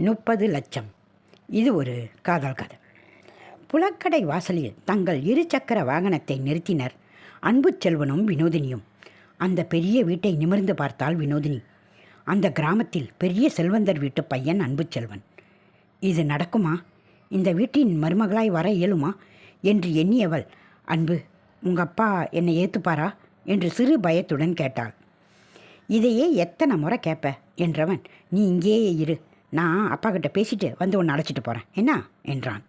முப்பது லட்சம். இது ஒரு காதல் கதை. புலக்கடை வாசலில் தங்கள் இருசக்கர வாகனத்தை நிறுத்தினர் அன்பு செல்வனும் வினோதினியும். அந்த பெரிய வீட்டை நிமிர்ந்து பார்த்தால் வினோதினி. அந்த கிராமத்தில் பெரிய செல்வந்தர் வீட்டு பையன் அன்பு செல்வன். இது நடக்குமா? இந்த வீட்டின் மருமகளாய் வர இயலுமா? என்று எண்ணியவள் அன்பு உங்கள் அப்பா என்னை ஏற்றுப்பாரா என்று சிறு பயத்துடன் கேட்டாள். இதையே எத்தனை முறை கேட்ப என்றவன் நீ இங்கேயே இரு. நான் அப்பா கிட்ட பேசிட்டு வந்து உன்னை அழைச்சிட்டு போகிறேன் என்ன? என்றான்.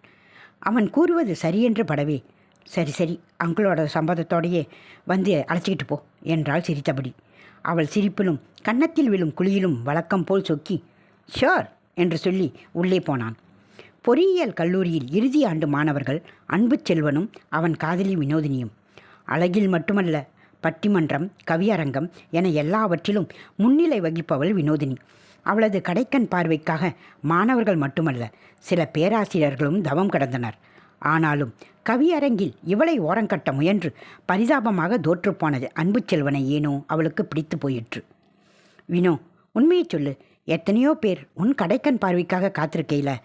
அவன் கூறுவது சரியென்று படவே. சரி சரி அங்கிளோட சம்மதத்தோடையே வந்து அழைச்சிக்கிட்டு போ என்றாள் சிரித்தபடி. அவள் சிரிப்பிலும் கன்னத்தில் விழும் குழியிலும் வழக்கம் போல் சொக்கி ஷோர் என்று சொல்லி உள்ளே போனான். பொறியியல் கல்லூரியில் இறுதி ஆண்டு மாணவர்கள் அன்பு செல்வனும் அவன் காதலி வினோதினியும். அழகில் மட்டுமல்ல பட்டிமன்றம் கவியரங்கம் என எல்லாவற்றிலும் முன்னிலை வகிப்பவள் வினோதினி. அவளது கடைக்கண் பார்வைக்காக மாணவர்கள் மட்டுமல்ல சில பேராசிரியர்களும் தவம் கடந்தனர். ஆனாலும் கவியரங்கில் இவளை ஓரங்கட்ட முயன்று பரிதாபமாக தோற்றுப்போனது அன்பு செல்வனை ஏனோ அவளுக்கு பிடித்து போயிற்று. வினோ உண்மையை சொல்லு. எத்தனையோ பேர் உன் கடைக்கண் பார்வைக்காக காத்திருக்கையில்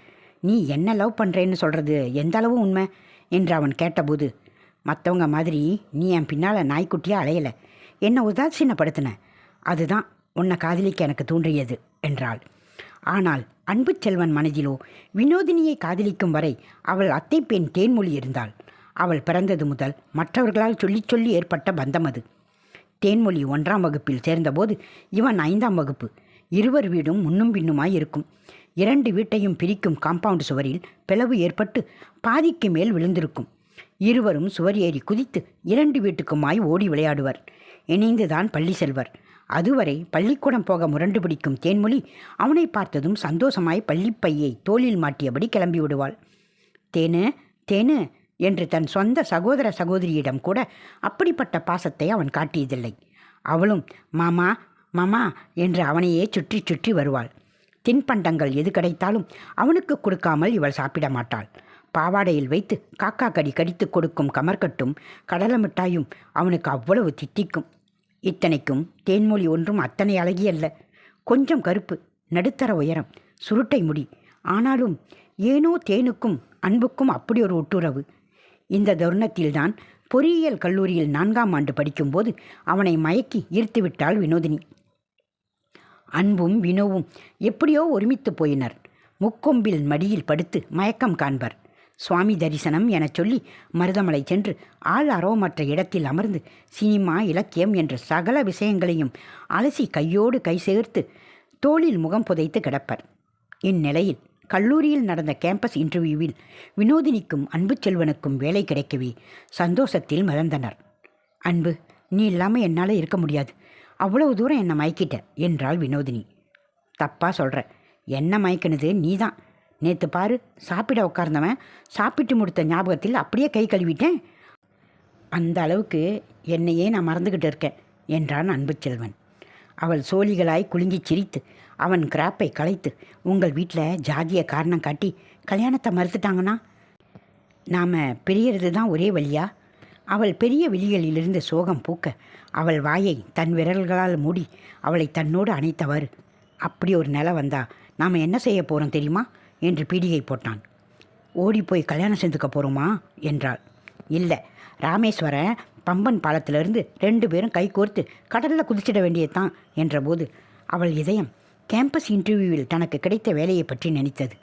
நீ என்ன லவ் பண்ணுறேன்னு சொல்கிறது எந்த அளவு உண்மை? என்று அவன் கேட்டபோது மற்றவங்க மாதிரி நீ என் பின்னால் நாய்க்குட்டியாக அலையலை. என்னை உதாசீனப்படுத்தின. அதுதான் உன்னை காதலிக்க எனக்கு தோன்றியது என்றாள். ஆனால் அன்பு செல்வன் மனதிலோ வினோதினியை காதலிக்கும் வரை அவள் அத்தை பெண் தேன்மொழி இருந்தாள். அவள் பிறந்தது முதல் மற்றவர்களால் சொல்லி சொல்லி ஏற்பட்ட பந்தம் அது. தேன்மொழி ஒன்றாம் வகுப்பில் சேர்ந்தபோது இவன் ஐந்தாம் வகுப்பு. இருவர் வீடும் முன்னும் பின்னுமாய் இருக்கும். இரண்டு வீட்டையும் பிரிக்கும் காம்பவுண்ட் சுவரில் பிளவு ஏற்பட்டு பாதிக்கு மேல் விழுந்திருக்கும். இருவரும் சுவர் ஏறி குதித்து இரண்டு வீட்டுக்குமாய் ஓடி விளையாடுவர். இணைந்துதான் பள்ளி செல்வர். அதுவரை பள்ளிக்கூடம் போக முரண்டு பிடிக்கும் தேன்மொழி அவனை பார்த்ததும் சந்தோஷமாய் பள்ளிப்பையை தோளில் மாட்டியபடி கிளம்பி விடுவாள். தேனு தேனு என்று தன் சொந்த சகோதர சகோதரியிடம் கூட அப்படிப்பட்ட பாசத்தை அவன் காட்டியதில்லை. அவளும் மாமா மாமா என்று அவனையே சுற்றி சுற்றி வருவாள். தின்பண்டங்கள் எது கிடைத்தாலும் அவனுக்கு கொடுக்காமல் இவள் சாப்பிட மாட்டாள். பாவாடையில் வைத்து காக்கா கடி கடித்து கொடுக்கும் கமர்கட்டும் கடலை மிட்டாயும் அவனுக்கு அவ்வளவு தித்திக்கும். இத்தனைக்கும் தேன்மொழி ஒன்றும் அத்தனை அழகியல்ல. கொஞ்சம் கருப்பு நடுத்தர உயரம் சுருட்டை முடி. ஆனாலும் ஏனோ தேனுக்கும் அன்புக்கும் அப்படி ஒரு ஒட்டுறவு. இந்த தருணத்தில்தான் பொறியியல் கல்லூரியில் நான்காம் ஆண்டு படிக்கும்போது அவனை மயக்கி ஈர்த்துவிட்டாள் வினோதினி. அன்பும் வினோவும் எப்படியோ ஒருமித்து போயினர். முக்கொம்பில் மடியில் படுத்து மயக்கம் காண்பர். சுவாமி தரிசனம் எனச் சொல்லி மருதமலை சென்று ஆள் அரோமற்ற இடத்தில் அமர்ந்து சினிமா இலக்கியம் என்ற சகல விஷயங்களையும் அலசி கையோடு கை சேர்த்து தோளில் முகம் புதைத்து கிடப்பர். இந்நிலையில் கல்லூரியில் நடந்த கேம்பஸ் இன்டர்வியூவில் வினோதினிக்கும் அன்பு செல்வனுக்கும் வேலை கிடைக்கவே சந்தோஷத்தில் மறந்தனர் அன்பு நீ இல்லாமல் என்னால் இருக்க முடியாது. அவ்வளவு தூரம் என்னை மயக்கிட்ட என்றாள் வினோதினி. தப்பாக சொல்கிற என்ன மயக்கினது நீதான். நேற்று பாரு சாப்பிட உட்கார்ந்தவன் சாப்பிட்டு முடித்த ஞாபகத்தில் அப்படியே கை கழுவிட்டேன். அந்த அளவுக்கு என்னையே நான் மறந்துக்கிட்டு இருக்கேன் என்றான் அன்பு செல்வன். அவள் சோழிகளாய் குலுங்கிச் சிரித்து அவன் கிராப்பை களைத்து உங்கள் வீட்டில் ஜாதியை காரணம் காட்டி கல்யாணத்தை மறுத்துட்டாங்கன்னா? நாம் பிரியறது தான் ஒரே வழியா? அவள் பெரிய விழிகளிலிருந்து சோகம் பூக்க அவள் வாயை தன் விரல்களால் மூடி அவளை தன்னோடு அணைத்தவாறு அப்படி ஒரு நிலை வந்தா நாம் என்ன செய்ய போகிறோம் தெரியுமா? என்று பீடிகை போட்டான். ஓடிப்போய் கல்யாணம் செஞ்சுக்க போகிறோமா என்றாள். இல்லை ராமேஸ்வரன் பம்பன் பாலத்திலிருந்து ரெண்டு பேரும் கை கோர்த்து கடலில் குதிச்சிட வேண்டியதுதான் என்றபோது அவள் இதயம் கேம்பஸ் இன்டர்வியூவில் தனக்கு கிடைத்த வேலையை பற்றி நினைத்தது.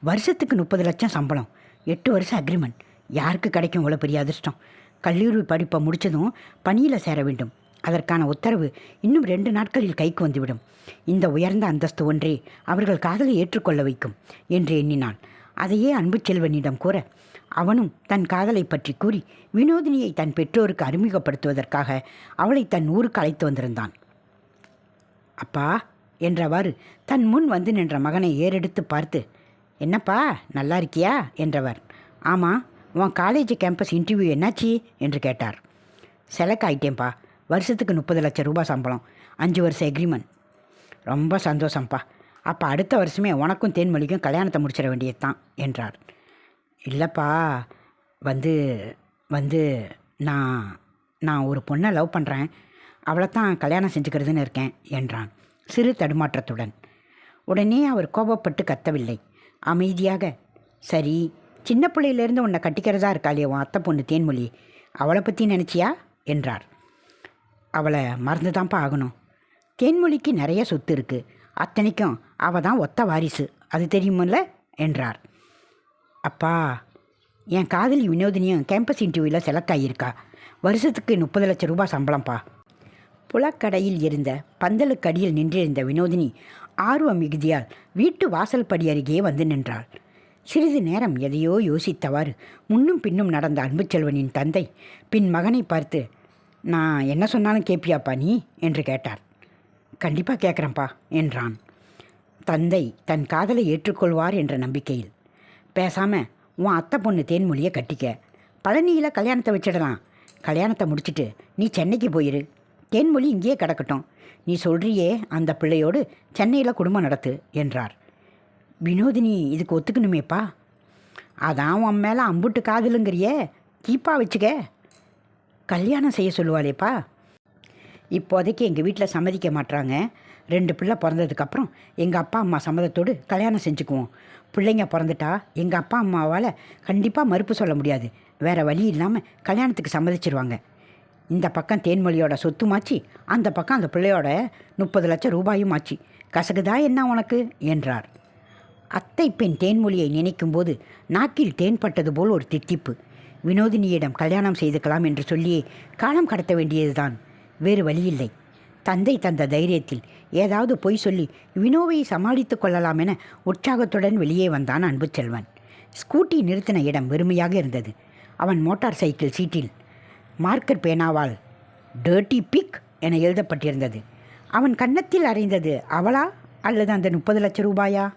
வருஷத்துக்கு முப்பது லட்சம் சம்பளம் எட்டு வருஷம் அக்ரிமெண்ட். யாருக்கு கிடைக்கும் இவ்வளோ பெரிய அதிர்ஷ்டம்? கல்லூரி படிப்பை முடித்ததும் பணியில் சேர வேண்டும். அதற்கான உத்தரவு இன்னும் ரெண்டு நாட்களில் கைக்கு வந்துவிடும். இந்த உயர்ந்த அந்தஸ்து ஒன்றே அவர்கள் காதலை ஏற்றுக்கொள்ள வைக்கும் என்று எண்ணினான். அதையே அன்பு செல்வனிடம் கூற அவனும் தன் காதலை பற்றி கூறி வினோதினியை தன் பெற்றோருக்கு அறிமுகப்படுத்துவதற்காக அவளை தன் ஊருக்கு அழைத்து வந்திருந்தான். அப்பா என்றவாறு தன் முன் வந்து நின்ற மகனை ஏறெடுத்து பார்த்து என்னப்பா நல்லா இருக்கியா? என்றவர். ஆமாம் உன் காலேஜ் கேம்பஸ் இன்டர்வியூ என்னாச்சு? என்று கேட்டார். செலக்ட் ஆயிட்டேன்ப்பா வருஷத்துக்கு முப்பது லட்சம் ரூபாய் சம்பளம். அஞ்சு வருஷம் எக்ரிமெண்ட் ரொம்ப சந்தோஷம்ப்பா அப்போ அடுத்த வருஷமே உனக்கும் தேன்மொழிக்கும் கல்யாணத்தை முடிச்சிட வேண்டியது தான் என்றார். இல்லைப்பா வந்து வந்து நான் நான் ஒரு பொண்ணை லவ் பண்ணுறேன் அவளை தான் கல்யாணம் செஞ்சுக்கிறதுன்னு இருக்கேன் என்றான். சிறு தடுமாற்றத்துடன். உடனே அவர் கோபப்பட்டு கத்தவில்லை. அமைதியாக சரி சின்ன பிள்ளையிலேருந்து உன்னை கட்டிக்கிறதா இருக்காளே உன் அத்தை பொண்ணு தேன்மொழி அவளை பற்றி நினச்சியா என்றார். அவளை மறந்து தான்ப்பா ஆகணும். தேன்மொழிக்கு நிறைய சொத்து இருக்குது அத்தனைக்கும் அவள் தான் ஒத்த வாரிசு. அது தெரியுமில்ல? என்றார். அப்பா என் காதலி வினோதினியும் கேம்பஸ் இன்டர்வியூவில் செலக்ட் ஆகியிருக்கா. வருஷத்துக்கு முப்பது லட்சம் ரூபாய் சம்பளம்ப்பா. புலக்கடையில் இருந்த பந்தலுக்கு அடியில் நின்றிருந்த வினோதினி ஆர்வ மிகுதியால் வீட்டு வாசல் படி அருகே வந்து நின்றாள். சிறிது நேரம் எதையோ யோசித்தவாறு முன்னும் பின்னும் நடந்த அன்புச்செல்வனின் தந்தை பின் மகனை பார்த்து நான் என்ன சொன்னாலும் கேட்பியாப்பா நீ? என்று கேட்டார். கண்டிப்பாக கேட்குறேன்ப்பா என்றான். தந்தை தன் காதலை ஏற்றுக்கொள்வார் என்ற நம்பிக்கையில். பேசாமல் உன் அத்தை பொண்ணு தேன்மொழியை கட்டிக்க. பழனியில் கல்யாணத்தை வச்சிடலாம். கல்யாணத்தை முடிச்சுட்டு நீ சென்னைக்கு போயிரு. தேன்மொழி இங்கேயே கிடக்கட்டும். நீ சொல்றியே அந்த பிள்ளையோடு சென்னையில் குடும்பம் நடத்து என்றார். வினோதினி இதுக்கு ஒத்துக்கணுமேப்பா? அதான் உன் மேலே அம்புட்டு காதலுங்கிறியே. கீப்பா வச்சுக்க. கல்யாணம் செய்ய சொல்லுவாளேப்பா. இப்போதைக்கு எங்கள் வீட்டில் சம்மதிக்க மாட்றாங்க. ரெண்டு பிள்ளை பிறந்ததுக்கப்புறம் எங்கள் அப்பா அம்மா சம்மதத்தோடு கல்யாணம் செஞ்சுக்குவோம். பிள்ளைங்க பிறந்துட்டா எங்கள் அப்பா அம்மாவால் கண்டிப்பாக மறுப்பு சொல்ல முடியாது. வேறு வழி இல்லாமல் கல்யாணத்துக்கு சம்மதிச்சிருவாங்க. இந்த பக்கம் தேன்மொழியோட சொத்துமாச்சு அந்த பக்கம் அந்த பிள்ளையோட முப்பது லட்சம் ரூபாயும் ஆச்சு. கசகுதா என்ன உனக்கு? என்றார். அத்தை பெண் தேன்மொழியை நினைக்கும்போது நாக்கில் தேன்பட்டது போல் ஒரு தித்திப்பு. வினோதினியிடம் கல்யாணம் செய்துக்கலாம் என்று சொல்லியே காலம் கடத்த வேண்டியதுதான். வேறு வழியில்லை. தந்தை தந்த தைரியத்தில் ஏதாவது பொய் சொல்லி வினோவை சமாளித்துக் கொள்ளலாம் என உற்சாகத்துடன் வெளியே வந்தான் அன்புச்செல்வன் ஸ்கூட்டி நிறுத்தின இடம் வெறுமையாக இருந்தது. அவன் மோட்டார் சைக்கிள் சீட்டில் மார்க்கர் பேனாவால் டர்ட்டி பிக் என எழுதப்பட்டிருந்தது. அவன் கன்னத்தில் அறைந்தது அவளா அல்லது அந்த முப்பது லட்சம் ரூபாயா?